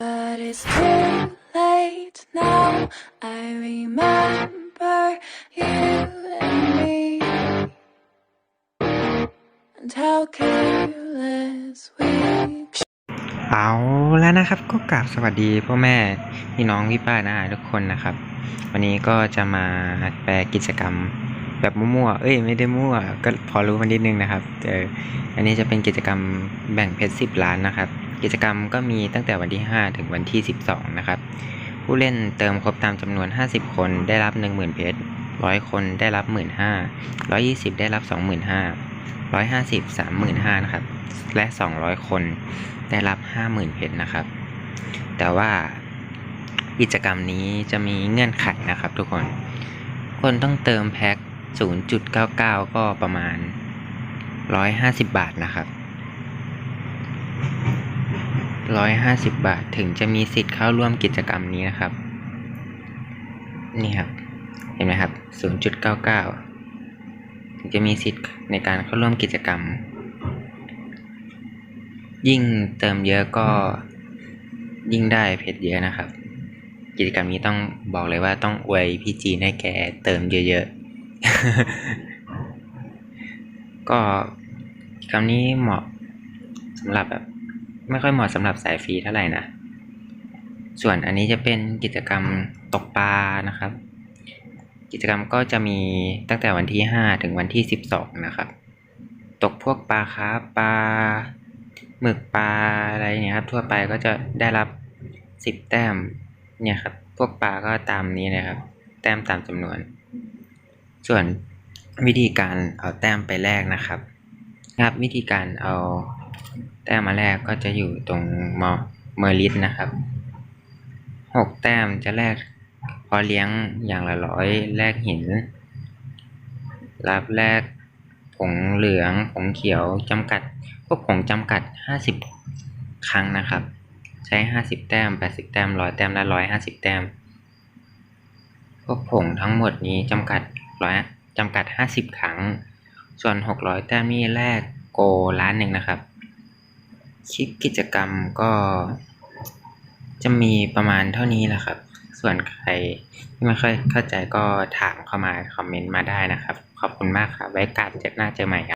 But it's too late now. I remember you and me. And how careless we เอาแล้วนะครับก็กราบสวัสดีพ่อแม่พี่น้องพี่ป้าน้าอาทุกคนนะครับ วันนี้ก็จะมาแปลกิจกรรมแบบมั่วๆเอ้ยไม่ได้มั่วก็พอรู้มานิดนึงนะครับเอออันนี้จะเป็นกิจกรรมแบ่งเพชรสิบล้านนะครับ กิจกรรมก็มีตั้งแต่วันที่ 5 ถึงวันที่ 12 นะครับ ผู้เล่นเติมครบตามจำนวน 50 คนได้รับ 10,000 เพชร 100 คนได้รับ 15,000 120 ได้รับ 25,000 150 35,000นะครับ และ 200 คนได้รับ 50,000 เพชรนะครับ แต่ว่ากิจกรรมนี้จะมีเงื่อนไขนะครับทุกคน คนต้องเติมแพ็ค 0.99 ก็ประมาณ 150 บาทนะครับ 150 บาท ถึงจะมีสิทธิ์เข้าร่วมกิจกรรมนี้นะครับ นี่ครับ เห็นไหมครับ 0.99 ถึงจะมีสิทธิ์ในการเข้าร่วมกิจกรรม ยิ่งเติมเยอะก็ยิ่งได้เพชรเยอะนะครับ กิจกรรมนี้ต้องบอกเลยว่าต้องอวยพี่จีนให้แกเติมเยอะๆ ก็กิจกรรมนี้เหมาะสำหรับแบบ ไม่ค่อยเหมาะสำหรับสายฟรีเท่าไหร่นะ ส่วนอันนี้จะเป็นกิจกรรมตกปลานะครับ กิจกรรมก็จะมีตั้งแต่วันที่ 5 ถึงวันที่ 12 นะครับ ตกพวกปลาคาร์ฟปลาหมึกปลาอะไรเนี่ยครับทั่วไปก็จะได้รับ 10 แต้มเนี่ยครับพวกปลาก็ตามนี้เลยครับ แต้มตามจำนวน ส่วนวิธีการเอาแต้มไปแลกนะครับนะครับวิธีการเอา แต้มมาแลกก็จะอยู่ตรงมอเมอร์ลิสนะครับหกแต้มจะแลกพอเลี้ยงอย่างละร้อยแลกหิน รับแลกผงเหลืองผงเขียวจำกัด พวกผงจำกัดห้าสิบครั้งนะครับ ใช้ห้าสิบแต้มแปดสิบแต้มร้อยแต้มและร้อยห้าสิบแต้ม พวกผงทั้งหมดนี้จำกัดร้อยจำกัดห้าสิบครั้ง ส่วนหกร้อยแต้มนี่แลกโกล้านหนึ่งนะครับ คลิปกิจกรรมก็จะมีประมาณเท่านี้แหละครับ ส่วนใครที่ไม่ค่อยเข้าใจก็ถามเข้ามาคอมเมนต์มาได้นะครับ ขอบคุณมากครับ ไว้การเจอหน้าเจอใหม่ครับ